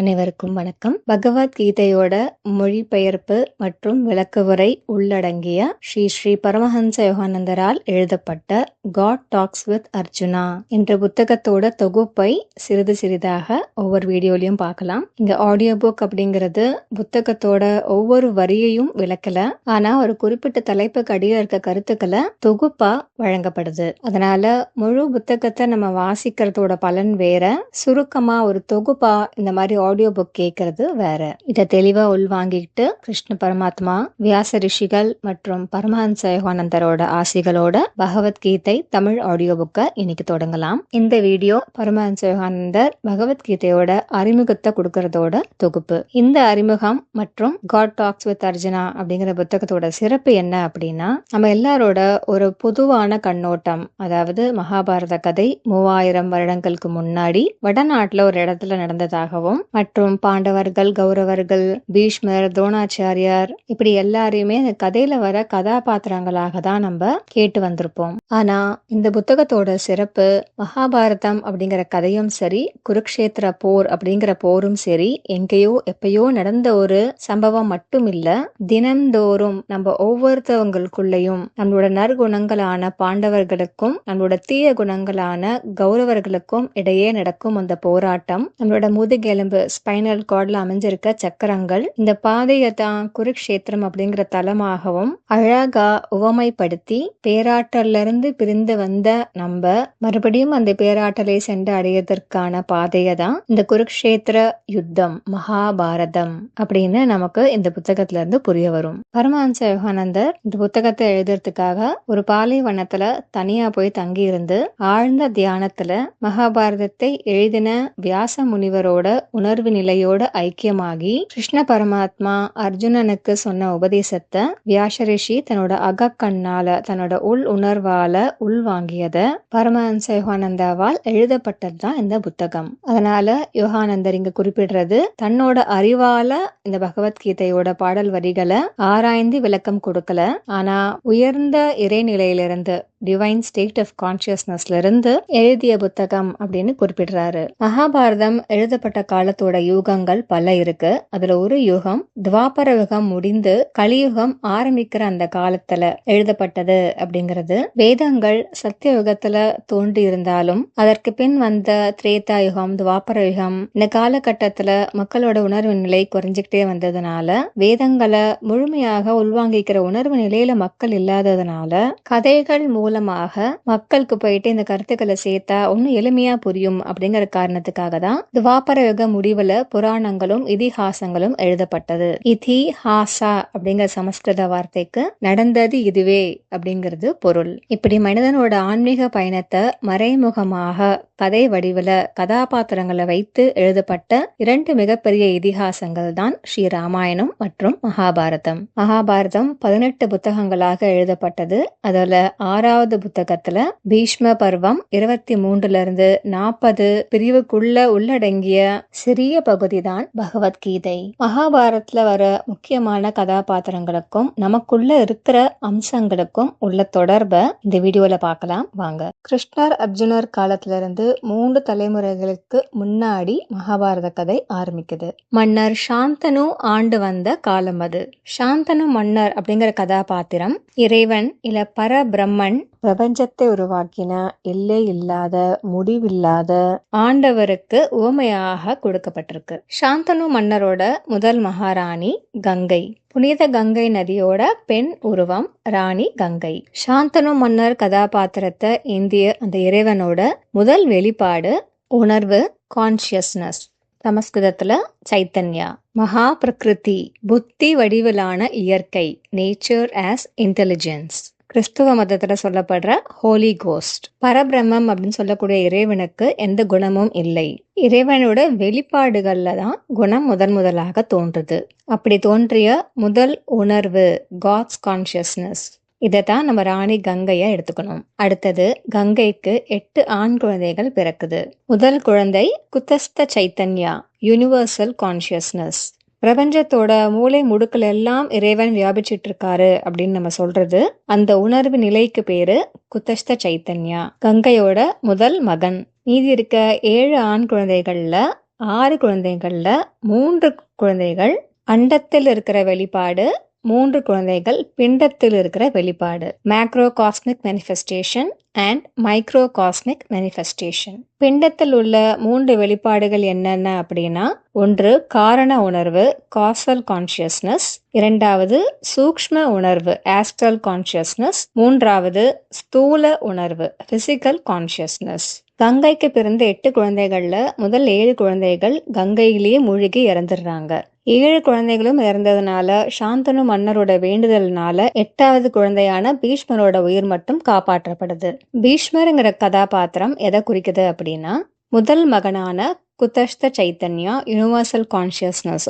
அனைவருக்கும் வணக்கம். பகவத்கீதையோட மொழிபெயர்ப்பு மற்றும் விளக்கவுரை உள்ளடங்கிய ஸ்ரீ ஸ்ரீ பரமஹன்ச யோகானந்தரால் எழுதப்பட்ட காட் டாக்ஸ் வித் அர்ஜுனா என்ற புத்தகத்தோட தொகுப்பை சிறிது சிறிதாக ஒவ்வொரு வீடியோலையும் பார்க்கலாம். இங்க ஆடியோ புக் அப்படிங்கிறது புத்தகத்தோட ஒவ்வொரு வரியையும் விளக்கல. ஆனா ஒரு குறிப்பிட்ட தலைப்புக்கு அடியில் இருக்க கருத்துக்களை தொகுப்பா வழங்கப்படுது. அதனால முழு புத்தகத்தை நம்ம வாசிக்கிறதோட பலன் வேற. சுருக்கமா ஒரு தொகுப்பா இந்த மாதிரி ஆடியோ புக் கேட்கறது வேற. இதை தெளிவா உள்வாங்கிட்டு கிருஷ்ண பரமாத்மா வியாச ரிஷிகள் மற்றும் பரமஹன்ச யோகானந்தரோட ஆசிகளோட பகவத்கீதை தமிழ் ஆடியோ புக்கை இன்னைக்கு தொடங்கலாம். இந்த வீடியோ பரமஹன்ச யோகானந்தர் பகவத்கீதையோட அறிமுகத்தை கொடுக்கறதோட தொகுப்பு. இந்த அறிமுகம் மற்றும் காட் டாக்ஸ் வித் அர்ஜுனா அப்படிங்கிற புத்தகத்தோட சிறப்பு என்ன அப்படின்னா நம்ம எல்லாரோட ஒரு பொதுவான கண்ணோட்டம் அதாவது மகாபாரத கதை மூவாயிரம் வருடங்களுக்கு முன்னாடி வடநாட்டுல ஒரு இடத்துல நடந்ததாகவும் மற்றும் பாண்டவர்கள் கௌரவர்கள் பீஷ்மர் துரோணாச்சாரியார் இப்படி எல்லாரையுமே இந்த கதையில வர கதாபாத்திரங்களாக தான் நம்ம கேட்டு வந்திருப்போம். ஆனா இந்த புத்தகத்தோட சிறப்பு மகாபாரதம் அப்படிங்கிற கதையும் சரி குருக்ஷேத்திர போர் அப்படிங்கிற போரும் சரி எங்கேயோ எப்பயோ நடந்த ஒரு சம்பவம் மட்டும் இல்ல தினந்தோறும் நம்ம ஒவ்வொருத்தவங்களுக்குள்ளயும் நம்மளோட நற்குணங்களான பாண்டவர்களுக்கும் நம்மளோட தீய குணங்களான கௌரவர்களுக்கும் இடையே நடக்கும் அந்த போராட்டம் நம்மளோட முதுகெலும்பு ஸ்பைனல் கார்டில் அமைஞ்சிருக்க சக்கரங்கள். இந்த பாதையை தான் குருக்ஷேத்திரம் அப்படிங்கிற தலமாகவும் அழகா உவமைப்படுத்தி பேராற்றல்ல இருந்து பிரிந்து வந்த நம்ம மறுபடியும் அந்த பேராற்றலை சென்று அடையதற்கான பாதையை தான் இந்த குருக்ஷேத்திர யுத்தம் மகாபாரதம் அப்படின்னு நமக்கு இந்த புத்தகத்துல இருந்து புரிய வரும். பரமஹம்ச யோகானந்தர் இந்த புத்தகத்தை எழுதுறதுக்காக ஒரு பாலைவனத்துல தனியா போய் தங்கி இருந்து ஆழ்ந்த தியானத்துல மகாபாரதத்தை எழுதின வியாச முனிவரோட உணர்வு உணர்வு நிலையோட ஐக்கியமாகி கிருஷ்ண பரமாத்மா அர்ஜுனனுக்கு சொன்ன உபதேசத்தை வியாசரிஷி தன்னோட அகக்கண்ணால தன்னோட உள் உணர்வால உள்வாங்கியத பரமஹன்ச யோகானந்தாவால் எழுதப்பட்டதுதான் இந்த புத்தகம். அதனால யோகானந்தர் இங்க குறிப்பிடுறது தன்னோட அறிவால இந்த பகவத்கீதையோட பாடல் வரிகளை ஆராய்ந்து விளக்கம் கொடுக்கல. ஆனா உயர்ந்த இறைநிலையிலிருந்து டிவைன் ஸ்டேட் ஆஃப் கான்சியஸ்னஸ்ல இருந்து எழுதிய புத்தகம் அப்படின்னு குறிப்பிடுறாரு. மகாபாரதம் எழுதப்பட்ட காலத்தோட யூகங்கள் பல இருக்கு. அதுல ஒரு யுகம் துவாபர யுகம் முடிந்து கலியுகம் ஆரம்பிக்கிற அந்த காலத்துல எழுதப்பட்டது அப்படிங்கிறது. வேதங்கள் சத்திய யுகத்துல தோன்றி இருந்தாலும் அதற்கு பின் வந்த திரேதா யுகம் துவாபர யுகம் இந்த காலகட்டத்துல மக்களோட உணர்வு நிலை குறைஞ்சுக்கிட்டே வந்ததுனால வேதங்களை முழுமையாக உள்வாங்கிக்கிற உணர்வு நிலையில மக்கள் இல்லாததுனால கதைகள் மூலமாக மக்களுக்கு போயிட்டு இந்த கருத்துக்களை சேர்த்தா ஒன்னும் எளிமையா புரியும் அப்படிங்கிற காரணத்துக்காக தான் துவாபர யுக முடிவுல புராணங்களும் இதிகாசங்களும் எழுதப்பட்டது. இதி ஹாசா அப்படிங்கிற சமஸ்கிருத வார்த்தைக்கு நடந்தது இதுவே அப்படிங்கிறது பொருள். இப்படி மனிதனோட ஆன்மீக பயணத்தை மறைமுகமாக கதை வடிவில கதாபாத்திரங்களை வைத்து எழுதப்பட்ட இரண்டு மிகப்பெரிய இதிகாசங்கள் தான் ஸ்ரீ ராமாயணம் மற்றும் மகாபாரதம். மகாபாரதம் பதினெட்டு புத்தகங்களாக எழுதப்பட்டது. அதில் ஆறாவது புத்தகத்துல பீஷ்ம பருவம் இருபத்தி மூன்றுல இருந்து நாற்பது பிரிவுக்குள்ள உள்ளடங்கிய சிறிய பகுதி தான் பகவத்கீதை. மகாபாரத்ல வர முக்கியமான கதாபாத்திரங்களுக்கும் நமக்குள்ள இருக்கிற அம்சங்களுக்கும் உள்ள தொடர்பை இந்த வீடியோல பார்க்கலாம். வாங்க. கிருஷ்ணர் அர்ஜுனர் காலத்துல இருந்து மூன்று தலைமுறைகளுக்கு முன்னாடி மகாபாரத கதை ஆரம்பிக்குது. மன்னர் சாந்தனு ஆண்டு வந்த காலம் அது. சாந்தனு மன்னர் அப்படிங்கிற கதாபாத்திரம் இறைவன் இல்ல பரபிரம்மன் பிரபஞ்சத்தை உருவாக்கின எல்லை இல்லாத முடிவில்லாத ஆண்டவருக்கு உவமையாக கொடுக்கப்பட்டிருக்கு. சாந்தனு மன்னரோட முதல் மகாராணி கங்கை. புனித கங்கை நதியோட பெண் உருவம் ராணி கங்கை. சாந்தனு மன்னர் கதாபாத்திரத்தை இந்திய அந்த இறைவனோட முதல் வெளிப்பாடு உணர்வு கான்சியஸ்னஸ் சமஸ்கிருதத்துல சைத்தன்யா. மகா பிரகிருதி புத்தி வடிவிலான இயற்கை நேச்சர் ஆஸ் இன்டெலிஜென்ஸ் கிறிஸ்துவ மதத்தில் சொல்லப்படுற ஹோலி கோஸ்ட் பரபிரம்மம் அப்படின்னு சொல்லக்கூடிய இறைவனுக்கு எந்த குணமும் இல்லை. இறைவனோட வெளிப்பாடுகளில் தான் குணம் முதன் முதலாக தோன்றுது. அப்படி தோன்றிய முதல் உணர்வு காட்ஸ் கான்சியஸ்னஸ் இதை தான் நம்ம ராணி கங்கையை எடுத்துக்கணும். அடுத்தது கங்கைக்கு எட்டு ஆண் குழந்தைகள் பிறக்குது. முதல் குழந்தை குத்தஸ்த சைத்தன்யா யூனிவர்சல் கான்சியஸ்னஸ் பிரபஞ்சத்தோட மூளை முடுக்கல் எல்லாம் இறைவன் வியாபிச்சிட்டு இருக்காரு அப்படின்னு நம்ம சொல்றது. அந்த உணர்வு நிலைக்கு பேரு குத்தஸ்த சைத்தன்யா. கங்கையோட முதல் மகன். மீதி இருக்க ஏழு ஆண் குழந்தைகள்ல ஆறு குழந்தைகள்ல மூன்று குழந்தைகள். அண்டத்தில் இருக்கிற வெளிப்பாடு மூன்று குழந்தைகள் பிண்டத்தில் இருக்கிற வெளிப்பாடு. Macro cosmic manifestation and micro cosmic manifestation பிண்டத்தில் உள்ள மூன்று வெளிப்பாடுகள் என்னென்ன அப்படின்னா ஒன்று காரண உணர்வு காசல் கான்சியஸ்னஸ் இரண்டாவது சூக்ஷ்ம உணர்வு ஆஸ்ட்ரல் கான்சியஸ்னஸ் மூன்றாவது ஸ்தூல உணர்வு பிசிக்கல் கான்சியஸ்னஸ் கங்கைக்கு பிறந்த எட்டு குழந்தைகள்ல முதல் ஏழு குழந்தைகள் கங்கையிலேயே மூழ்கி இறந்துடுறாங்க. ஏழு குழந்தைகளும் இறந்ததுனால சாந்தனு மன்னரோட வேண்டுதல்னால எட்டாவது குழந்தையான பீஷ்மரோட உயிர் மட்டும் காப்பாற்றப்படுது. பீஷ்மருங்கிற கதாபாத்திரம் எதை குறிக்குது அப்படின்னா முதல் மகனான குத்தஷ்த சைத்தன்யா யூனிவர்சல் கான்சியஸ்னஸ்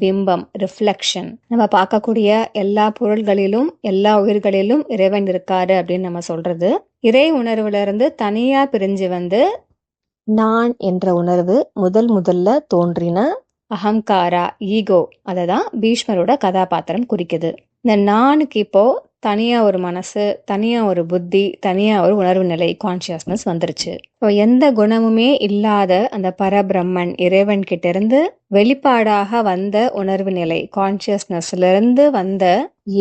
பிம்பம் ரிஃப்ளெக்ஷன் நம்ம பார்க்கக்கூடிய எல்லா பொருள்களிலும் எல்லா உயிர்களிலும் இறைவன் இருக்காரு அப்படின்னு நம்ம சொல்றது. இறை உணர்வுல இருந்து தனியா பிரிஞ்சு வந்து நான் என்ற உணர்வு முதல் முதல்ல தோன்றின அகங்காரா ஈகோ அதை தான் பீஷ்மரோட கதாபாத்திரம் குறிக்குது. இந்த நானுக்கு இப்போ தனியா ஒரு மனசு தனியா ஒரு புத்தி தனியா ஒரு உணர்வு நிலை கான்சியஸ்னஸ் வந்துருச்சு. இப்போ எந்த குணமுமே இல்லாத அந்த பரபிரம்மன் இறைவன் கிட்ட இருந்து வெளிப்பாடாக வந்த உணர்வு நிலை கான்சியஸ்னஸ்ல இருந்து வந்த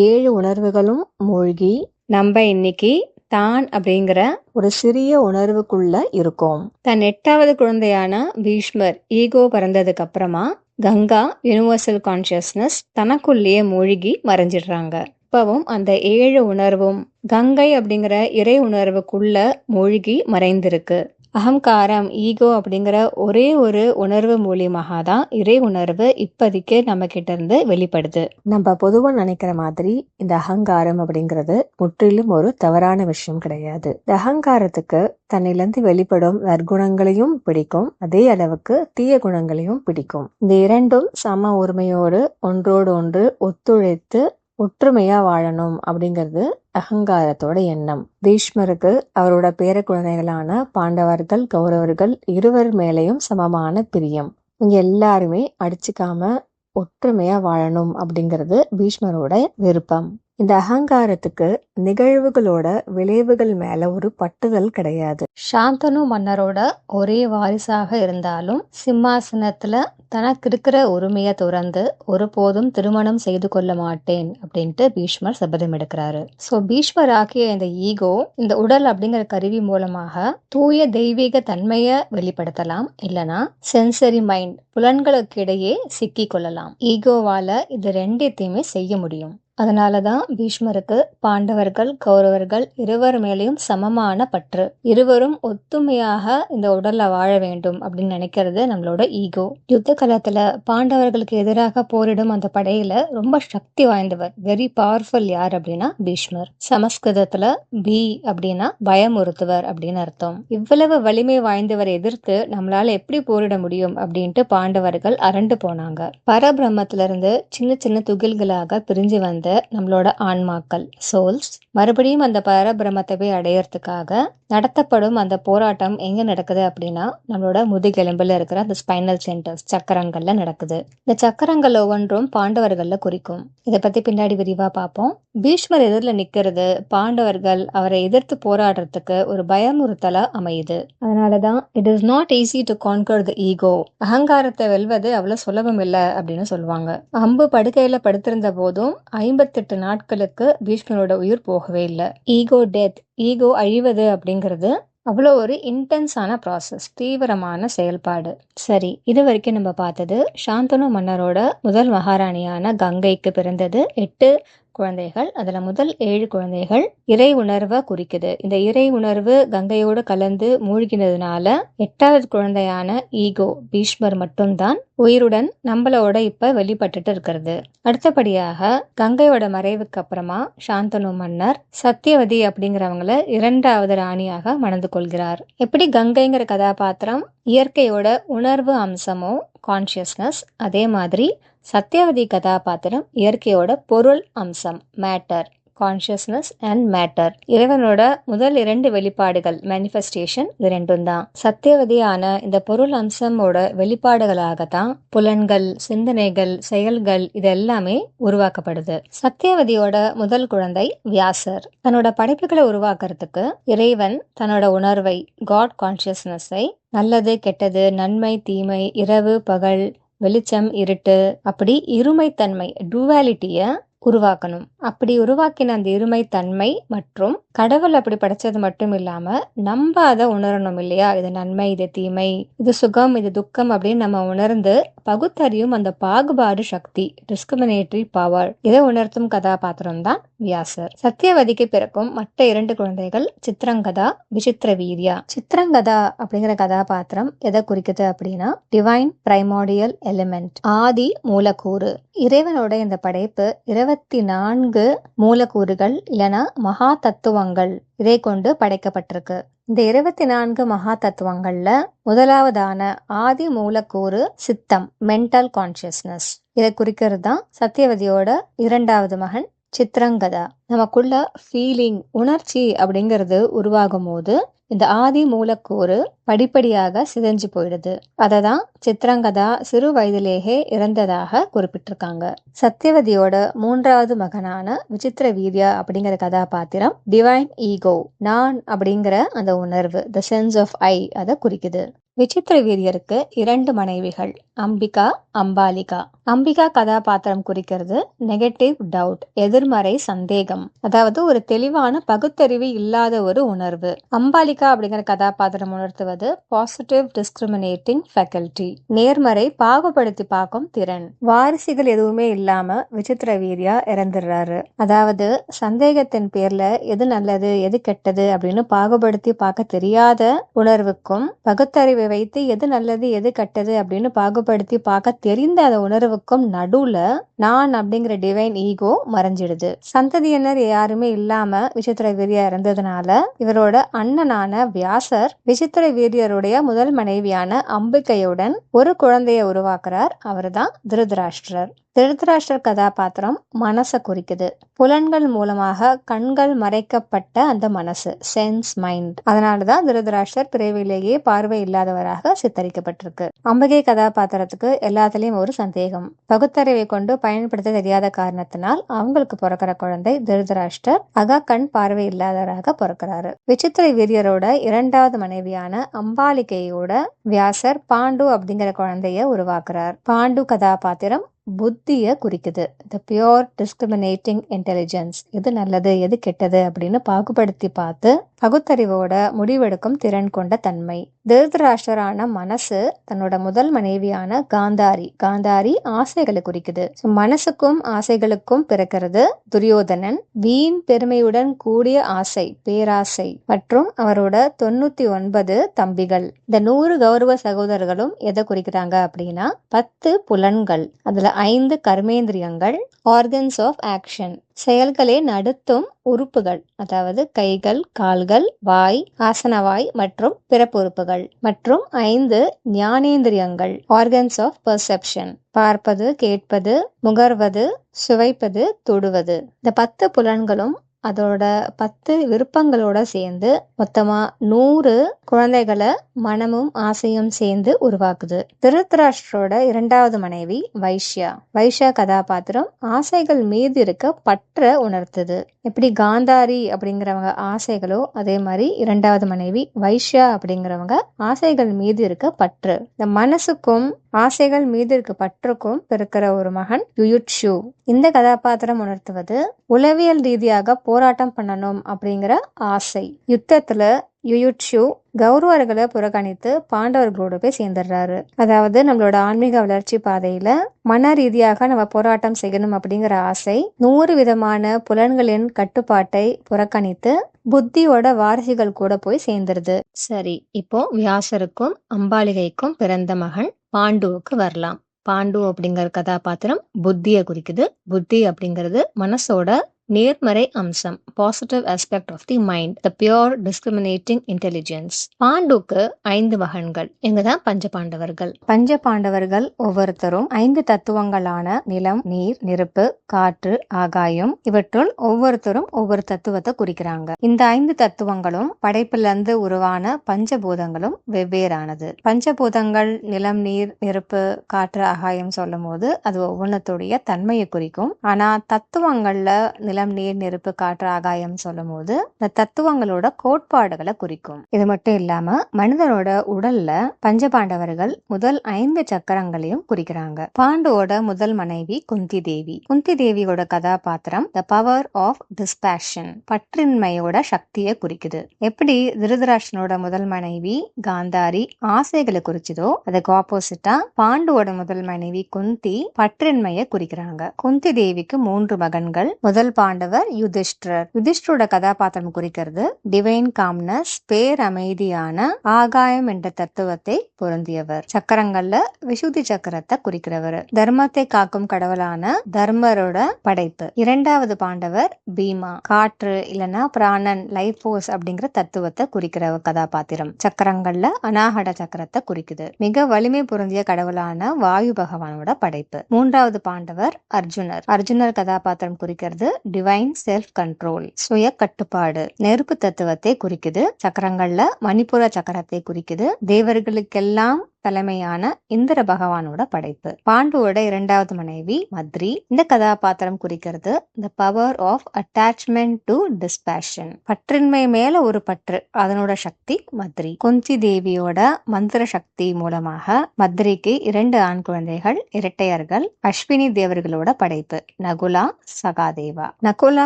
ஏழு உணர்வுகளும் மூழ்கி நம்ம இன்னைக்கு தான் அப்படிங்கிற ஒரு சிறிய உணர்வுக்குள்ள இருக்கோம். தன் எட்டாவது குழந்தையான பீஷ்மர் ஈகோ பிறந்ததுக்கு அப்புறமா கங்கா யூனிவர்சல் கான்ஷியஸ்னஸ் தனக்குள்ளேயே மூழ்கி மறைஞ்சிடுறாங்க. இப்பவும் அந்த ஏழு உணர்வும் கங்கை அப்படிங்கிற இறை உணர்வுக்குள்ள மூழ்கி மறைந்திருக்கு. அகங்காரம் ஈகோ அப்படிங்கிற ஒரே ஒரு உணர்வு மூலியமாக தான் இறை உணர்வு இப்போதைக்கு நம்ம கிட்ட இருந்து வெளிப்படுது. நம்ம பொதுவாக நினைக்கிற மாதிரி இந்த அகங்காரம் அப்படிங்கிறது முற்றிலும் ஒரு தவறான விஷயம் கிடையாது. இந்த அகங்காரத்துக்கு தன்னிலிருந்து வெளிப்படும் நற்குணங்களையும் பிடிக்கும் அதே அளவுக்கு தீய குணங்களையும் பிடிக்கும். இந்த இரண்டும் சம உரிமையோடு ஒன்றோடு ஒன்று ஒத்துழைத்து ஒற்றுமையா வாழணும் அப்படிங்கிறது அகங்காரத்தோட எண்ணம். பீஷ்மருக்கு அவரோட பேர குழந்தைகளான பாண்டவர்கள் கௌரவர்கள் இருவர் மேலேயும் சமமான பிரியம். இங்க எல்லாருமே அடிச்சுக்காம ஒற்றுமையா வாழணும் அப்படிங்கிறது பீஷ்மரோட விருப்பம். இந்த அகங்காரத்துக்கு நிகழ்வுகளோட விளைவுகள் மேல ஒரு பட்டுதல் கிடையாது. சாந்தனு மன்னரோட ஒரே வாரிசாக இருந்தாலும் சிம்மாசனத்துல தனக்கு இருக்கிற உரிமையை துறந்து ஒருபோதும் திருமணம் செய்து கொள்ள மாட்டேன் அப்படின்ட்டு பீஷ்மர் சபதம் எடுக்கிறாரு. சோ பீஷ்மர் ஆகிய இந்த ஈகோ இந்த உடல் அப்படிங்கிற கருவி மூலமாக தூய தெய்வீக தன்மையை வெளிப்படுத்தலாம் இல்லனா சென்சரி மைண்ட் புலன்களுக்கு இடையே சிக்கி கொள்ளலாம். ஈகோவால இது ரெண்டுத்தையுமே செய்ய முடியும். அதனால தான் பீஷ்மருக்கு பாண்டவர்கள் கௌரவர்கள் இருவர் மேலேயும் சமமான பற்று. இருவரும் ஒத்துமையாக இந்த உடல்ல வாழ வேண்டும் அப்படின்னு நினைக்கிறது நம்மளோட ஈகோ. யுத்த காலத்துல பாண்டவர்களுக்கு எதிராக போரிடும் அந்த படையில ரொம்ப சக்தி வாய்ந்தவர் வெரி பவர்ஃபுல் யார் அப்படின்னா பீஷ்மர். சமஸ்கிருதத்துல பி அப்படின்னா பயமுறுத்துவர் அப்படின்னு அர்த்தம். இவ்வளவு வலிமை வாய்ந்தவரை எதிர்த்து நம்மளால எப்படி போரிட முடியும் அப்படின்ட்டு பாண்டவர்கள் அரண்டு போனாங்க. பரபிரம்மத்திலிருந்து சின்ன சின்ன துகில்களாக பிரிஞ்சு வந்த நம்மளோட ஆன்மாக்கள் சோல்ஸ் மறுபடியும் அந்த பரபிரமத்தை போய் அடையறதுக்காக நடத்தப்படும் அந்த போராட்டம் எங்க நடக்குது அப்படின்னா நம்மளோட முதுகெலும்புல இருக்கிற அந்த ஸ்பைனல் சென்டர்ஸ் சக்கரங்கள்ல நடக்குது. இந்த சக்கரங்கள் ஒவ்வொன்றும் பாண்டவர்கள்ல குறிக்கும். இதை பத்தி பின்னாடி விரிவா பார்ப்போம். பீஷ்மர் எதிரில் நிக்கிறது பாண்டவர்கள் அவரை எதிர்த்து போராடுறதுக்கு ஒரு பயமுறுத்தலா அமையுது. அதனாலதான் it is not easy to conquer the ego அகங்காரத்தை வெல்வது அவ்வளவு சுலபம் இல்லை அப்படின்னு சொல்லுவாங்க. அம்பு படுக்கையில படுத்திருந்த போதும் ஐ ஐம்பத்தெட்டு நாட்களுக்கு பீஷ்மரோட உயிர் போகவே இல்லை. ஈகோ டெத் ஈகோ அழிவது அப்படிங்கிறது அவ்வளோ ஒரு இன்டென்ஸான ப்ராசஸ் தீவிரமான செயல்பாடு. சரி இது வரைக்கும் நம்ம பார்த்தது சாந்தனு மன்னரோட முதல் மகாராணியான கங்கைக்கு பிறந்தது. எட்டு குழந்தைகள் அதில் முதல் ஏழு குழந்தைகள் இறை உணர்வை குறிக்குது. இந்த இறை உணர்வு கங்கையோடு கலந்து மூழ்கினதுனால எட்டாவது குழந்தையான ஈகோ பீஷ்மர் மட்டும்தான் உயிருடன் நம்மளோட இப்ப வெளிப்பட்டுட்டு இருக்கிறது. அடுத்தபடியாக கங்கையோட மறைவுக்கு அப்புறமா சாந்தனு மன்னர் சத்தியவதி அப்படிங்கிறவங்கள இரண்டாவது ராணியாக மணந்து கொள்கிறார். எப்படி கங்கைங்கிற கதாபாத்திரம் இயற்கையோட உணர்வு அம்சமோ கான்சியஸ்னஸ் அதே மாதிரி சத்யவதி கதாபாத்திரம் இயற்கையோட பொருள் அம்சம் மேட்டர் கான்ஷியஸ்னஸ் அண்ட் மேட்டர் இறைவனோட முதல் இரண்டு வெளிப்பாடுகள் மேனிஃபெஸ்டேஷன் இது ரெண்டும் தான். சத்தியவதியான இந்த பொருள் அம்சமோட வெளிப்பாடுகளாக தான் புலன்கள் சிந்தனைகள் செயல்கள் இது எல்லாமே உருவாக்கப்படுது. சத்தியவதியோட முதல் குழந்தை வியாசர். தன்னோட படைப்புகளை உருவாக்குறதுக்கு இறைவன் தன்னோட உணர்வை காட் கான்ஷியஸ்னஸை நல்லது கெட்டது நன்மை தீமை இரவு பகல் வெளிச்சம் இருட்டு அப்படி இருமைத்தன்மை டுவாலிட்டியை உருவாக்கணும். அப்படி உருவாக்கின அந்த இருமை தன்மை மற்றும் கடவுள் அப்படி படைச்சது மட்டும் இல்லாம நம்ம அதை உணரணும் இல்லையா? இது நன்மை இது தீமை இது சுகம் இது துக்கம் அப்படின்னு நம்ம உணர்ந்து பகுத்தறியும் அந்த பாகுபாடு சக்தி டிஸ்கிரிமினேட்டரி பவர் இதை உணர்த்தும் கதாபாத்திரம் தான் வியாசர். சத்தியவதிக்கு பிறக்கும் மற்ற இரண்டு குழந்தைகள் சித்திரங்கதா விசித்திர வீரியா. சித்திரங்கதா அப்படிங்கிற கதாபாத்திரம் எதை குறிக்குது அப்படின்னா டிவைன் பிரைமோடியல் எலிமெண்ட் ஆதி மூலக்கூறு. இறைவனோட இந்த படைப்பு இருபத்தி நான்கு மூலக்கூறுகள் இல்லைன்னா மகா தத்துவங்கள் இதை கொண்டு படைக்கப்பட்டிருக்கு. இந்த இருபத்தி நான்கு மகா தத்துவங்கள்ல முதலாவதான ஆதி மூலக்கூறு சித்தம் மென்டல் கான்சியஸ்னஸ் இதை குறிக்கிறது தான் சத்தியவதியோட இரண்டாவது மகன் சித்திரங்கதா நமக்குள்ள ஃபீலிங் உணர்ச்சி அப்படிங்கிறது உருவாகும் போது இந்த ஆதி மூலக்கூறு படிப்படியாக சிதைஞ்சு போயிடுது. அதை தான் சித்திரங்கதா சிறு வயதிலேயே இறந்ததாக குறிப்பிட்டிருக்காங்க. சத்தியவதியோட மூன்றாவது மகனான விசித்திர வீரியா அப்படிங்கிற கதாபாத்திரம் டிவைன் ஈகோ நான் அப்படிங்கிற அந்த உணர்வு த சென்ஸ் ஆஃப் ஐ அதை குறிக்குது. விசித்திர வீரியருக்கு இரண்டு மனைவிகள் அம்பிகா அம்பாலிகா. அம்பிகா கதாபாத்திரம் குறிக்கிறது நெகட்டிவ் டவுட் எதிர்மறை சந்தேகம். அதாவது ஒரு தெளிவான பகுத்தறிவு இல்லாத ஒரு உணர்வு. அம்பாலிகா அப்படிங்கிற கதாபாத்திரம் உணர்த்துவது பாசிட்டிவ் டிஸ்கிரிமினேட்டிங் ஃபேக்கல்டி நேர்மறை பாகுபடுத்தி பார்க்கும் திறன். வாரிசுகள் எதுவுமே இல்லாம விசித்திர வீரியா இறந்துடுறாரு. அதாவது சந்தேகத்தின் பேர்ல எது நல்லது எது கெட்டது அப்படின்னு பாகுபடுத்தி பார்க்க தெரியாத உணர்வுக்கும் பகுத்தறிவு வைத்து எது நல்லது எது கெட்டது அப்படின்னு பாகுபடுத்தி பார்க்க தெரிந்த அந்த உணர்வுக்கும் நடுவுல நான் அப்படிங்கிற டிவைன் ஈகோ மறைஞ்சிடுது. சந்ததியினர் யாருமே இல்லாம விசித்திர வீரியா இருந்ததுனால இவரோட அண்ணனான வியாசர் விசித்திர வீரியருடைய முதல் மனைவியான அம்பிகையுடன் ஒரு குழந்தையை உருவாக்குறார். அவர்தான் திருதராஷ்டிரர். திருதராஷ்டிரர் கதாபாத்திரம் மனசை குறிக்குது. புலன்கள் மூலமாக கண்கள் மறைக்கப்பட்ட அந்த மனசு சென்ஸ் மைண்ட் அதனாலதான் திருதராஷ்டர் பிறவிலேயே பார்வை இல்லாதவராக சித்தரிக்கப்பட்டிருக்கு. அம்பிகை கதாபாத்திரத்துக்கு எல்லாத்துலயும் ஒரு சந்தேகம். பகுத்தறிவை கொண்டு பயன்படுத்த தெரியாத காரணத்தினால் அவங்களுக்கு பிறக்கிற குழந்தை திருதராஷ்டர் அகா கண் பார்வை இல்லாதவராக பிறக்கிறாரு. விசித்திர வீரியரோட இரண்டாவது மனைவியான அம்பாலிகையோட வியாசர் பாண்டு அப்படிங்கிற குழந்தைய உருவாக்குறார். பாண்டு கதாபாத்திரம் புத்தியை குறிக்குது. த பியோர் டிஸ்கிரிமினேட்டிங் இன்டெலிஜென்ஸ் எது நல்லது எது கெட்டது அப்படின்னு பாகுபடுத்தி பார்த்து பகுத்தறிவோட முடிவெடுக்கும் திறன் கொண்ட தன்மை. திருதராஷ்டரான மனசு தன்னோட முதல் மனைவியான காந்தாரி. காந்தாரி ஆசைகளை குறிக்குது. மனசுக்கும் ஆசைகளுக்கும் பிறக்கிறது துரியோதனன். வீண் பெருமையுடன் கூடிய ஆசை பேராசை மற்றும் அவரோட தொண்ணூத்தி ஒன்பது தம்பிகள். இந்த நூறு கௌரவ சகோதரர்களும் எதை குறிக்கிறாங்க அப்படின்னா பத்து புலன்கள். அதுல ஐந்து கர்மேந்திரியங்கள் ஆர்கன்ஸ் ஆஃப் ஆக்ஷன் செயல்களை நடத்தும் உறுப்புகள் அதாவது கைகள் கால்கள் வாய் ஆசனவாய் மற்றும் பிறப்புறுப்புகள் மற்றும் ஐந்து ஞானேந்திரியங்கள் ஆர்கன்ஸ் ஆஃப் பர்செப்ஷன் பார்ப்பது கேட்பது முகர்வது சுவைப்பது தொடுவது. இந்த பத்து புலன்களும் அதோட பத்து விருப்பங்களோட சேர்ந்து மொத்தமா நூறு குழந்தைகளை மனமும் ஆசையும் சேர்ந்து உருவாக்குது. திருத்தராஷ்டரோட இரண்டாவது மனைவி வைஷ்யா. வைஷ்யா கதாபாத்திரம் ஆசைகள் மீது இருக்க பற்ற உணர்த்துது. எப்படி காந்தாரி அப்படிங்கிறவங்க ஆசைகளோ அதே மாதிரி இரண்டாவது மனைவி வைஷ்யா அப்படிங்கிறவங்க ஆசைகள் மீது இருக்க பற்று. இந்த மனசுக்கும் ஆசைகள் மீது இருக்க பற்றுக்கும் பிறக்கிற ஒரு மகன் யுயுட்ஷு இந்த கதாபாத்திரம் உணர்த்துவது உளவியல் ரீதியாக போராட்டம் பண்ணணும் அப்படிங்கிற ஆசை. யுத்தத்துல யுயுட்சு கௌரவர்களை புறக்கணித்து பாண்டவர்களோட போய் சேர்ந்துடுறாரு. அதாவது நம்மளோட ஆன்மீக வளர்ச்சி பாதையில மன ரீதியாக நம்ம போராட்டம் செய்யணும் அப்படிங்கிற ஆசை நூறு விதமான புலன்களின் கட்டுப்பாட்டை புறக்கணித்து புத்தியோட வாரிசுகள் கூட போய் சேர்ந்துருது. சரி இப்போ வியாசருக்கும் அம்பாலிகைக்கும் பிறந்த மகன் பாண்டுவுக்கு வரலாம். பாண்டு அப்படிங்கிற கதாபாத்திரம் புத்தியை குறிக்குது. புத்தி அப்படிங்கிறது மனசோட நேர்மறை அம்சம் positive aspect of the mind the pure discriminating intelligence பாண்டுக்கு ஐந்து மகன்கள் இங்குதான் பஞ்ச பாண்டவர்கள் பஞ்ச பாண்டவர்கள் ஒவ்வொருத்தரும் ஐந்து தத்துவங்களான நிலம் நீர் நெருப்பு காற்று ஆகாயம் இவற்றுள் ஒவ்வொருத்தரும் ஒவ்வொரு தத்துவத்தை குறிக்கிறாங்க. இந்த ஐந்து தத்துவங்களும் படைப்பிலிருந்து உருவான பஞ்சபூதங்களும் வெவ்வேறானது. பஞ்சபூதங்கள் நிலம் நீர் நெருப்பு காற்று ஆகாயம் சொல்லும் போது அது ஒவ்வொன்றத்துடைய தன்மையை குறிக்கும். ஆனா தத்துவங்கள்ல நிலம் நீர் நெருப்பு காற்று ஆகாயம் சொல்லும் போது இந்த தத்துவங்களோட கோட்பாடுகளை குறிக்கும். இது மட்டும் இல்லாம மனிதனோட உடல்ல பஞ்சபாண்டவர்கள் முதல் ஐந்து சக்கரங்களையும் குறிக்கிறாங்க. பாண்டுவோட முதல் மனைவி குந்தி தேவி குந்தி தேவியோட கதாபாத்திரம் த பவர் ஆஃப் டிஸ்பேஷன் பற்றின்மையோட சக்தியை குறிக்குது. எப்படி திருதராஷ்டனோட முதல் மனைவி காந்தாரி ஆசைகளை குறிச்சதோ அதுக்கு ஆப்போசிட்டா பாண்டுவோட முதல் மனைவி குந்தி பற்றின்மையை குறிக்கிறாங்க. குந்தி தேவிக்கு மூன்று மகன்கள். முதல் பாண்டவர் யுதிஷ்டர் யுதிஷ்டரோட கதாபாத்திரம் குறிக்கிறது டிவைன் காம்னஸ் பேரமைதியான ஆகாயம் என்ற தத்துவத்தை பொருந்தியவர். சக்கரங்கள்ல விசுத்தி சக்கரத்தை குறிக்கிறவர். தர்மத்தை காக்கும் கடவுளான தர்மரோட படைப்பு. இரண்டாவது பாண்டவர் பீமா. காற்று இல்லனா பிராணன் லைஃப் ஃபோர்ஸ் அப்படிங்கிற தத்துவத்தை குறிக்கிற கதாபாத்திரம். சக்கரங்கள்ல அனாகட சக்கரத்தை குறிக்குது. மிக வலிமை பொருந்திய கடவுளான வாயு பகவானோட படைப்பு. மூன்றாவது பாண்டவர் அர்ஜுனர். அர்ஜுனர் கதாபாத்திரம் குறிக்கிறது டிவைன் செல்ஃப் கண்ட்ரோல் சுய கட்டுப்பாடு நெருப்பு தத்துவத்தை குறிக்குது சக்கரங்கள்ல மணிப்புற சக்கரத்தை குறிக்குது. தேவர்களுக்கெல்லாம் தலைமையான இந்திர பகவானோட படைப்பு. பாண்டுவோட இரண்டாவது மனைவி மத்ரி. இந்த கதாபாத்திரம் குறிக்கிறது the power of attachment to dispassion பற்றின்மை மேல ஒரு பற்று அதனோட சக்தி மத்ரி. குந்தி தேவியோட மந்திர சக்தி மூலமாக மத்ரிக்கு இரண்டு ஆண் குழந்தைகள் இரட்டையர்கள் அஸ்வினி தேவர்களோட படைப்பு. நகுலா சகாதேவா. நகுலா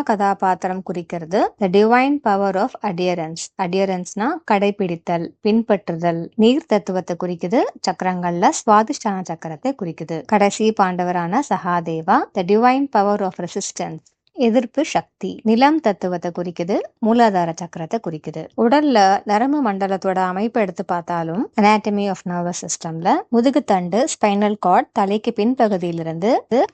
கதாபாத்திரம் குறிக்கிறது the divine power of adherence அடியரன்ஸ்னா கடைபிடித்தல் பின்பற்றுதல் நீர் தத்துவத்தை குறிக்குது சக்கரங்கள்ல சுவாதிஷ்டான சக்கரத்தை குறிக்குது. கடைசி பாண்டவரான Sahadeva the divine power of resistance எதிர்ப்பு சக்தி நிலம் தத்துவத்தை குறிக்குது மூலாதார சக்கரத்தை குறிக்குது. உடல்ல நரம்பு மண்டலத்தோட அமைப்பு எடுத்து பார்த்தாலும் அனாட்டமி ஆஃப் நர்வஸ் சிஸ்டம்ல முதுகுத்தண்டு ஸ்பைனல் கார்ட் தலைக்கு பின்பகுதியிலிருந்து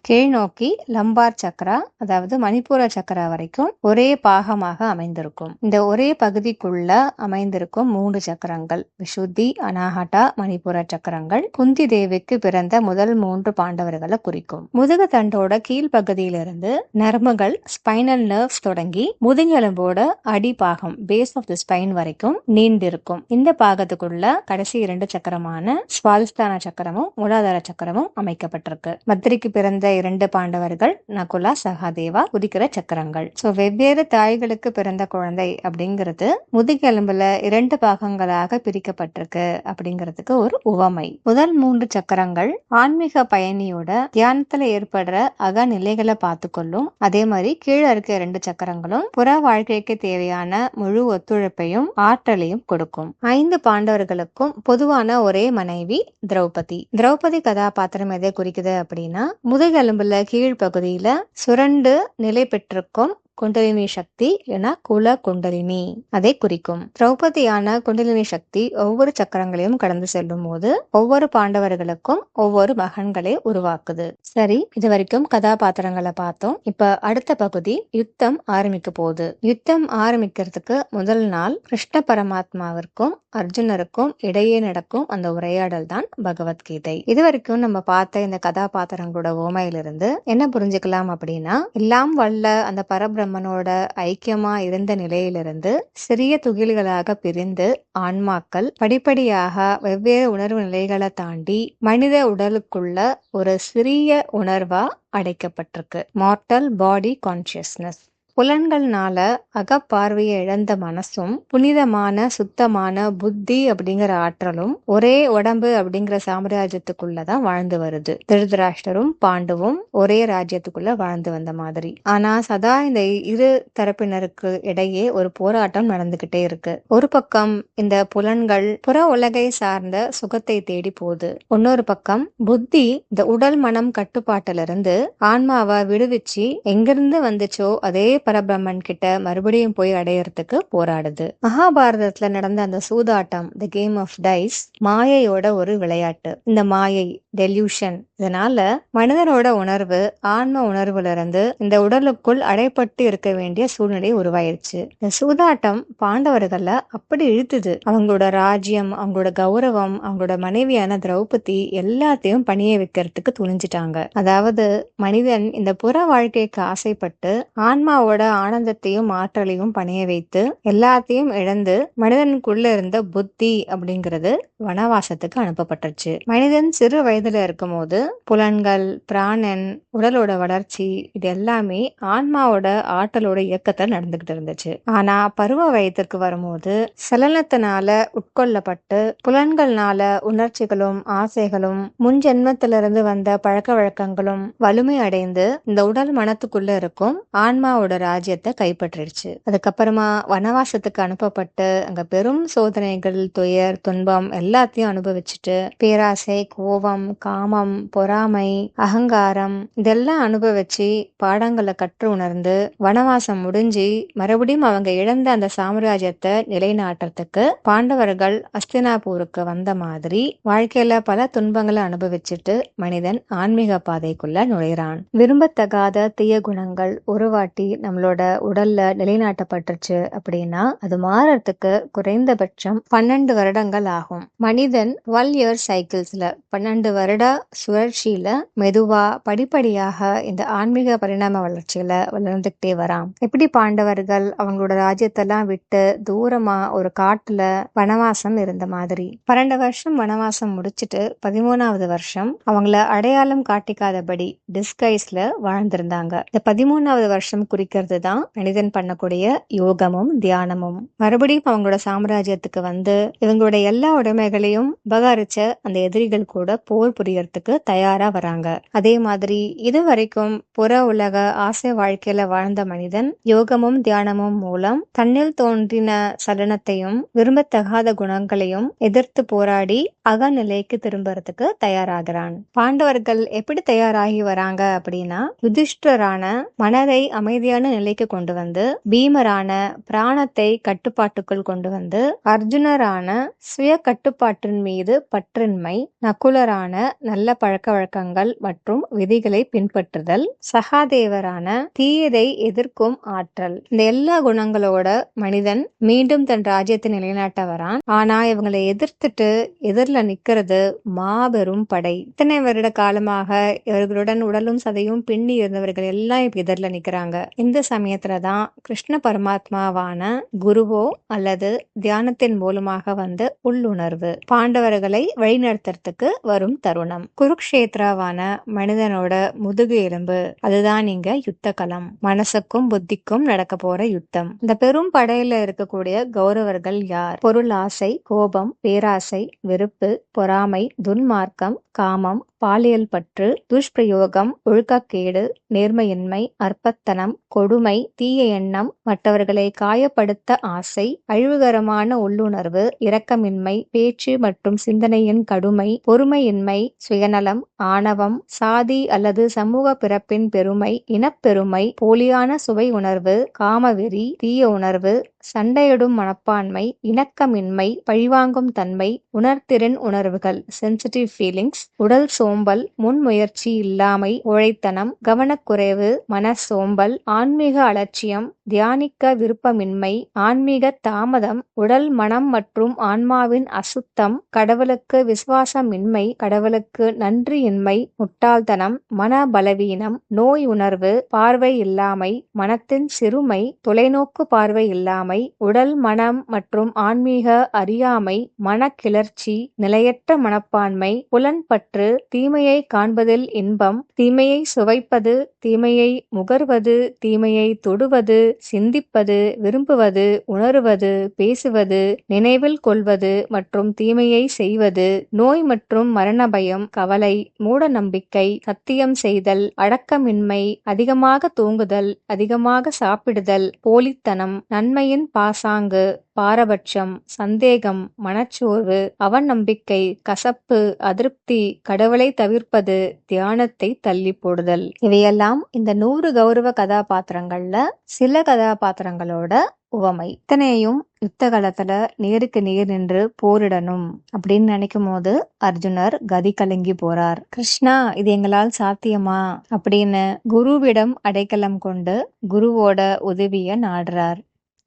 கீழ் நோக்கி லம்பார் சக்கரா அதாவது மணிப்பூர சக்கரா வரைக்கும் ஒரே பாகமாக அமைந்திருக்கும். இந்த ஒரே பகுதிக்குள்ள அமைந்திருக்கும் மூன்று சக்கரங்கள் விசுத்தி அனாஹட்டா மணிப்பூர சக்கரங்கள் குந்தி தேவிக்கு பிறந்த முதல் மூன்று பாண்டவர்களை குறிக்கும். முதுகுத்தண்டோட கீழ்ப்பகுதியிலிருந்து நரம்புகள் ஸ்பைனல் நர்வ்ஸ் தொடங்கி முதுகெலும்போட அடிபாகம் பேஸ் ஆஃப் தி ஸ்பைன் வரைக்கும் நீண்டிருக்கும். இந்த பாகத்துக்குள்ள கடைசி இரண்டு சக்கரமான சுவாதிஷ்டான சக்கரமும் மூலாதார சக்கரமும் அமைக்கப்பட்டிருக்கு. மத்திரிக்கு பிறந்த இரண்டு பாண்டவர்கள் நகுலா சகாதேவா உதிக்கிற சக்கரங்கள். சோ வெவ்வேறு தாய்களுக்கு பிறந்த குழந்தை அப்படிங்கிறது முதுகெலும்புல இரண்டு பாகங்களாக பிரிக்கப்பட்டிருக்கு அப்படிங்கிறதுக்கு ஒரு உவமை. முதல் மூன்று சக்கரங்கள் ஆன்மீக பயணியோட தியானத்துல ஏற்படுற அகநிலைகளை பார்த்துக்கொள்ளும். அதே மாதிரி கீழே இருக்க ரெண்டு சக்கரங்களும் புற வாழ்க்கைக்கு தேவையான முழு ஒத்துழைப்பையும் ஆற்றலையும் கொடுக்கும். ஐந்து பாண்டவர்களுக்கும் பொதுவான ஒரே மனைவி திரௌபதி. திரௌபதி கதாபாத்திரம் எதை குறிக்குது அப்படின்னா முதுகெலும்புல கீழ்ப்பகுதியில சுரண்டு நிலை பெற்றிருக்கும் குண்டலினி சக்தி என குல குண்டலினி. அதை குறிக்கும். திரௌபதியான குண்டலினி சக்தி ஒவ்வொரு சக்கரங்களையும் கடந்து செல்லும் போது ஒவ்வொரு பாண்டவர்களுக்கும் ஒவ்வொரு மகன்களை உருவாக்குது. சரி இது வரைக்கும் கதாபாத்திரங்களை பார்த்தோம். இப்ப அடுத்த பகுதி யுத்தம் ஆரம்பிக்க போகுது. யுத்தம் ஆரம்பிக்கிறதுக்கு முதல் நாள் கிருஷ்ண பரமாத்மாவிற்கும் அர்ஜுனருக்கும் இடையே நடக்கும் அந்த உரையாடல் தான் பகவத்கீதை. இது வரைக்கும் நம்ம பார்த்த இந்த கதாபாத்திரங்களோட ஓமையிலிருந்து என்ன புரிஞ்சுக்கலாம் அப்படின்னா எல்லாம் வல்ல அந்த பரபிரம்மனோட ஐக்கியமா இருந்த நிலையிலிருந்து சிறிய துகில்களாக பிரிந்து ஆன்மாக்கள் படிப்படியாக வெவ்வேறு உணர்வு நிலைகளை தாண்டி மனித உடலுக்குள்ள ஒரு சிறிய உணர்வா அடைக்கப்பட்டிருக்கு. மார்டல் பாடி கான்சியஸ்னஸ் புலன்கள்னால அகப்பார்வையை இழந்த மனசும் புனிதமான சுத்தமான புத்தி அப்படிங்கிற ஆற்றலும் ஒரே உடம்பு அப்படிங்கிற சாம்ராஜ்யத்துக்குள்ளதான் வாழ்ந்து வருது. திருதராஷ்டரும் பாண்டவும் ஒரே ராஜ்யத்துக்குள்ள வாழ்ந்து வந்த மாதிரி. ஆனா சதா இந்த இரு தரப்பினருக்கு இடையே ஒரு போராட்டம் நடந்துகிட்டே இருக்கு. ஒரு பக்கம் இந்த புலன்கள் புற உலகை சார்ந்த சுகத்தை தேடி போகுது. இன்னொரு பக்கம் புத்தி இந்த உடல் மனம் கட்டுப்பாட்டிலிருந்து ஆன்மாவை விடுவிச்சு எங்கிருந்து வந்துச்சோ அதே பரபிரம்மன் கிட்ட மறுபடியும் போய் அடையறதுக்கு போராடுது. மகாபாரதத்துல நடந்த அந்த சூதாட்டம் த கேம் ஆஃப் டைஸ் மாயையோட ஒரு விளையாட்டு. இந்த மாயை டெல்யூஷன் இதனால மனிதனோட உணர்வு ஆன்ம உணர்வுல இருந்து இந்த உடலுக்குள் அடைப்பட்டு இருக்க வேண்டிய சூழ்நிலை உருவாயிருச்சு. இந்த சூதாட்டம் பாண்டவர்கள அப்படி இழுத்துது. அவங்களோட ராஜ்யம் அவங்களோட கௌரவம் அவங்களோட மனைவியான திரௌபதி எல்லாத்தையும் பணிய வைக்கிறதுக்கு துணிஞ்சிட்டாங்க. அதாவது மனிதன் இந்த புற வாழ்க்கைக்கு ஆசைப்பட்டு ஆன்மாவோட ஆனந்தத்தையும் ஆற்றலையும் பணிய வைத்து எல்லாத்தையும் இழந்து மனிதனுக்குள்ள இருந்த புத்தி அப்படிங்கிறது வனவாசத்துக்கு அனுப்பப்பட்டுருச்சு. மனிதன் சிறு வயதுல இருக்கும்போது புலன்கள் பிராணன் உடலோட வளர்ச்சி இது எல்லாமே ஆன்மாவோட ஆற்றலோட இயக்கத்தில் நடந்துகிட்டு இருந்துச்சு. ஆனா பருவ வயதிற்கு வரும்போது சலனத்தினால உட்கொள்ளப்பட்டு புலன்கள்னால உணர்ச்சிகளும் ஆசைகளும் முன் ஜென்மத்திலிருந்து வந்த பழக்க வழக்கங்களும் வலிமை அடைந்து இந்த உடல் மனத்துக்குள்ள இருக்கும் ஆன்மாவோட ராஜ்யத்தை கைப்பற்றிடுச்சு. அதுக்கப்புறமா வனவாசத்துக்கு அனுப்பப்பட்டு அங்க பெரும் சோதனைகள் துயர் துன்பம் எல்லாத்தையும் அனுபவிச்சுட்டு பேராசை கோபம் காமம் பொறாமை அகங்காரம் இதெல்லாம் அனுபவிச்சு பாடங்களை கற்று உணர்ந்து வனவாசம் முடிஞ்சு மறுபடியும் அவங்க இழந்த அந்த சாம்ராஜ்யத்தை நிலைநாட்டுறதுக்கு பாண்டவர்கள் அஸ்தினாபூருக்கு வந்த மாதிரி வாழ்க்கையில பல துன்பங்களை அனுபவிச்சுட்டு மனிதன் ஆன்மீக பாதைக்குள்ள நுழைறான். விரும்பத்தகாத தீய குணங்கள் ஒரு வாட்டி நம்மளோட உடல்ல நிலைநாட்டப்பட்டுருச்சு அப்படின்னா அது மாறறதுக்கு குறைந்தபட்சம் பன்னெண்டு வருடங்கள் ஆகும். மனிதன் டுவெல் இயர் சைக்கிள்ஸ்ல பன்னெண்டு வருட சுழற்சியில மெதுவா படிப்படியாக இந்த ஆன்மீக பரிணாம வளர்ச்சியில வளர்ந்துகிட்டே வரான். எப்படி பாண்டவர்கள் அவங்களோட ராஜ்யத்தெல்லாம் விட்டு தூரமா ஒரு காட்டுல வனவாசம் இருந்த மாதிரி? பன்னெண்டு வருஷம் வனவாசம் முடிச்சிட்டு பதிமூணாவது வருஷம் அவங்கள அடையாளம் காட்டிக்காதபடி டிஸ்கைஸ்ல வாழ்ந்திருந்தாங்க. இந்த பதிமூணாவது வருஷம் குறிக்கிறது தான் மனிதன் பண்ணக்கூடிய யோகமும் தியானமும். மறுபடியும் அவங்களோட சாம்ராஜ்யத்துக்கு வந்து இவங்களோட எல்லா உடைமைகளையும் உபகரிச்ச அந்த எதிரிகள் கூட போர் புரியறதுக்கு தயாரா வராங்க. அதே மாதிரி இது வரைக்கும் புற உலக ஆசை வாழ்க்கையில வாழ்ந்த மனிதன் யோகமும் தியானமும் மூலம் தன்னில் தோன்றின சலனத்தையும் விரும்பத்தகாத குணங்களையும் எதிர்த்து போராடி அகநிலைக்கு திரும்புறதுக்கு தயாராகிறான். பாண்டவர்கள் எப்படி தயாராகி வராங்க அப்படின்னா யுதிஷ்டரான மனதை அமைதியான நிலைக்கு கொண்டு வந்து பீமரான பிராணத்தை கட்டுப்பாட்டுக்குள் கொண்டு வந்து அர்ஜுனரான சுய கட்டுப்பாட்டின் மீது பற்றின்மை நகுலரான நல்ல பழக்க வழக்கங்கள் மற்றும் விதிகளை பின்பற்றுதல் சகாதேவரான தீயதை எதிர்க்கும் ஆற்றல். இந்த எல்லா குணங்களோட மனிதன் மீண்டும் தன் ராஜ்யத்தை நிலைநாட்ட வரான் ஆனா இவங்களை எதிர்த்துட்டு எதிரில் நிக்கிறது மாபெரும் படை. இத்தனை வருட காலமாக இவர்களுடன் உடலும் சதையும் பின்னி இருந்தவர்கள் எல்லாம் எதிரில் நிக்கிறாங்க. இந்த சமயத்துலதான் கிருஷ்ண பரமாத்மாவான குருவோ அல்லது தியானத்தின் மூலமாக வந்த உள்ளுணர்வு பாண்டவர்களை வழிநடத்துறதுக்கு வரும் தருணம். குருக்ஷேத்ராவான மனிதனோட முதுகு எலும்பு அதுதான் இங்க யுத்த களம் மனசுக்கும் புத்திக்கும் நடக்க போற யுத்தம். இந்த பெரும் படையில இருக்கக்கூடிய கௌரவர்கள் யார்? பொருள் ஆசை கோபம் பேராசை வெறுப்பு பொறாமை துன்மார்க்கம் காமம் பாலியல் பற்று துஷ்பிரயோகம் ஒழுக்கக்கேடு நேர்மையின்மை அற்பத்தனம் கொடுமை தீய எண்ணம் மற்றவர்களை காயப்படுத்த ஆசை அழிவுகரமான உள்ளுணர்வு இரக்கமின்மை பேச்சு மற்றும் சிந்தனையின் கடுமை பொறுமையின்மை சுயநலம் ஆணவம் சாதி அல்லது சமூக பிறப்பின் பெருமை இனப்பெருமை போலியான சுவை உணர்வு காமவெறி தீய உணர்வு சண்டையிடும் மனப்பான்மை இணக்கமின்மை பழிவாங்கும் தன்மை உணர்திறன் உணர்வுகள் சென்சிட்டிவ் ஃபீலிங்ஸ் உடல் சோம்பல் முன்முயற்சி இல்லாமை உழைத்தனம் கவனக்குறைவு மன சோம்பல் ஆன்மீக அலட்சியம் தியானிக்க விருப்பமின்மை ஆன்மீக தாமதம் உடல் மனம் மற்றும் ஆன்மாவின் அசுத்தம் கடவுளுக்கு விசுவாசமின்மை கடவுளுக்கு நன்றியின்மை முட்டாள்தனம் மன பலவீனம் நோய் உணர்வு பார்வை இல்லாமை மனத்தின் சிறுமை தொலைநோக்கு பார்வை இல்லாமை உடல் மனம் மற்றும் ஆன்மீக அறியாமை மனக்கிளர்ச்சி நிலையற்ற மனப்பான்மை புலன்பற்று தீமையை காண்பதில் இன்பம் தீமையை சுவைப்பது தீமையை முகர்வது தீமையை தொடுவது சிந்திப்பது விரும்புவது உணருவது பேசுவது நினைவில் கொள்வது மற்றும் தீமையை செய்வது நோய் மற்றும் மரண பயம் கவலை மூட நம்பிக்கை சத்தியம் செய்தல் அடக்கமின்மை அதிகமாக தூங்குதல் அதிகமாக சாப்பிடுதல் போலித்தனம் நன்மையின் பெண் பாசாங்கு பாரபட்சம் சந்தேகம் மனச்சோர்வு அவநம்பிக்கை கசப்பு அதிருப்தி கடவுளை தவிர்ப்பது தியானத்தை தள்ளி போடுதல். இவையெல்லாம் இந்த நூறு கௌரவ கதாபாத்திரங்கள்ல சில கதாபாத்திரங்களோட உவமை. இத்தனையும் யுத்த காலத்துல நேருக்கு நேர் நின்று போரிடணும் அப்படின்னு நினைக்கும் போது அர்ஜுனர் கதி கலங்கி போறார். கிருஷ்ணா இது எங்களால் சாத்தியமா? அப்படின்னு குருவிடம் அடைக்கலம் கொண்டு குருவோட உதவிய நாடுறார்.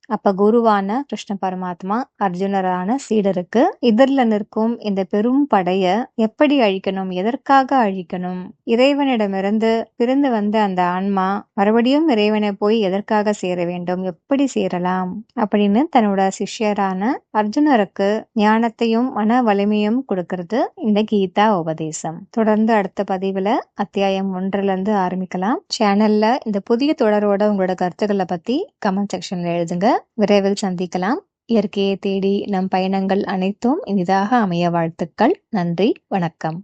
அப்ப குருவான கிருஷ்ண பரமாத்மா அர்ஜுனரான சீடருக்கு இதர்ல நிற்கும் இந்த பெரும் படைய எப்படி அழிக்கணும் எதற்காக அழிக்கணும்? இறைவனிடமிருந்து பிரிந்து வந்த அந்த ஆன்மா மறுபடியும் இறைவனை போய் எதற்காக சேர வேண்டும் எப்படி சேரலாம் அப்படின்னு தன்னோட சிஷ்யரான அர்ஜுனருக்கு ஞானத்தையும் மன வலிமையும் கொடுக்கறது இந்த கீதா உபதேசம். தொடர்ந்து அடுத்த பதிவுல அத்தியாயம் ஒன்றுல இருந்து ஆரம்பிக்கலாம். சேனல்ல இந்த புதிய தொடரோட உங்களோட கருத்துக்களை பத்தி கமெண்ட் செக்ஷன்ல எழுதுங்க. விரைவில் சந்திக்கலாம். இயற்கையை தேடி நம் பயணங்கள் அனைத்தும் இனிதாக அமைய வாழ்த்துக்கள். நன்றி. வணக்கம்.